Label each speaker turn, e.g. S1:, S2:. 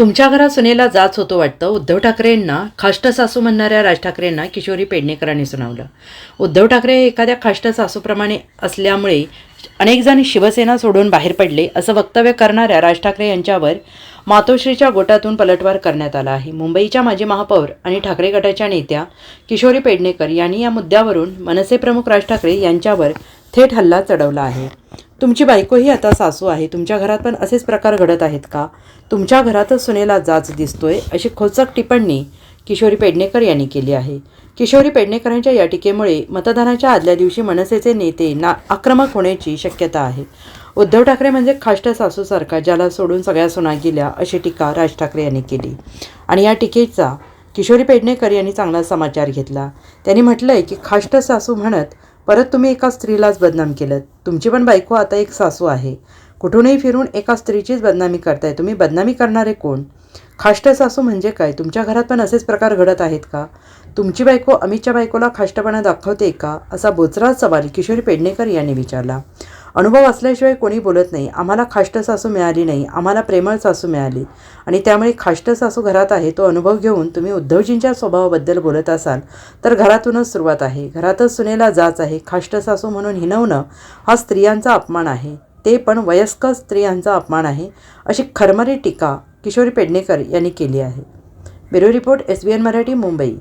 S1: तुमच्या घरात सुनेला जाच होतो वाटतं. उद्धव ठाकरेंना खाष्ट सासू म्हणणाऱ्या राज ठाकरेंना किशोरी पेडणेकरांनी सुनावलं. उद्धव ठाकरे हे एखाद्या खाष्ट सासूप्रमाणे असल्यामुळे अनेक जण शिवसेना सोडून बाहेर पडले असं वक्तव्य करणाऱ्या राज ठाकरे यांच्यावर मातोश्रीच्या गोटातून पलटवार करण्यात आला आहे. मुंबईच्या माजी महापौर आणि ठाकरे गटाच्या नेत्या किशोरी पेडणेकर यांनी या मुद्द्यावरून मनसे प्रमुख राज ठाकरे यांच्यावर थेट हल्ला चढवला आहे. तुमची बायकोही आता सासू आहे. तुमच्या घरात पण असेच प्रकार घडत आहेत का? तुमच्या घरातच सुनेला जाच दिसतोय अशी खोचक टिप्पणी किशोरी पेडणेकर यांनी केली आहे. किशोरी पेडणेकरांच्या या टीकेमुळे मतदानाच्या आदल्या दिवशी मनसेचे नेते ना आक्रमक होण्याची शक्यता आहे. उद्धव ठाकरे म्हणजे खाष्ट सासूसारखा ज्याला सोडून सगळ्या सुना गेल्या अशी टीका राज ठाकरे यांनी केली. आणि या टीकेचा किशोरी पेडणेकर यांनी चांगला समाचार घेतला. त्यांनी म्हटलं आहे की खाष्ट सासू म्हणत परत तुम्ही एका स्त्रीलाच बदनाम केलं. तुमची पण बायको आता एक सासू आहे. कुठूनही फिरून एका स्त्रीचीच बदनामी करताय. तुम्ही बदनामी करणारे कोण? खाष्ट सासू म्हणजे काय? तुमच्या घरात पण असेच प्रकार घडत आहेत का? तुमची बायको अमितच्या बायकोला खाष्टपणा दाखवते का? असा बोचरा सवाल किशोरी पेडणेकर यांनी विचारला. अनुभव असल्याशिवाय कोणी बोलत नाही. आम्हाला खाष्ट सासू मिळाली नाही. आम्हाला प्रेमळ सासू मिळाली. आणि त्यामुळे खाष्ट सासू घरात आहे तो अनुभव घेऊन तुम्ही उद्धवजींच्या स्वभावाबद्दल बोलत असाल तर घरातूनच सुरुवात आहे. घरातच सुनेला जाच आहे. खाष्ट सासू म्हणून हिनवणं हा स्त्रियांचा अपमान आहे. ते पण वयस्कर स्त्रियांचा अपमान आहे अशी खरमरी टीका किशोरी पेडणेकर यांनी केली आहे. Bureau report S B N Marathi Mumbai.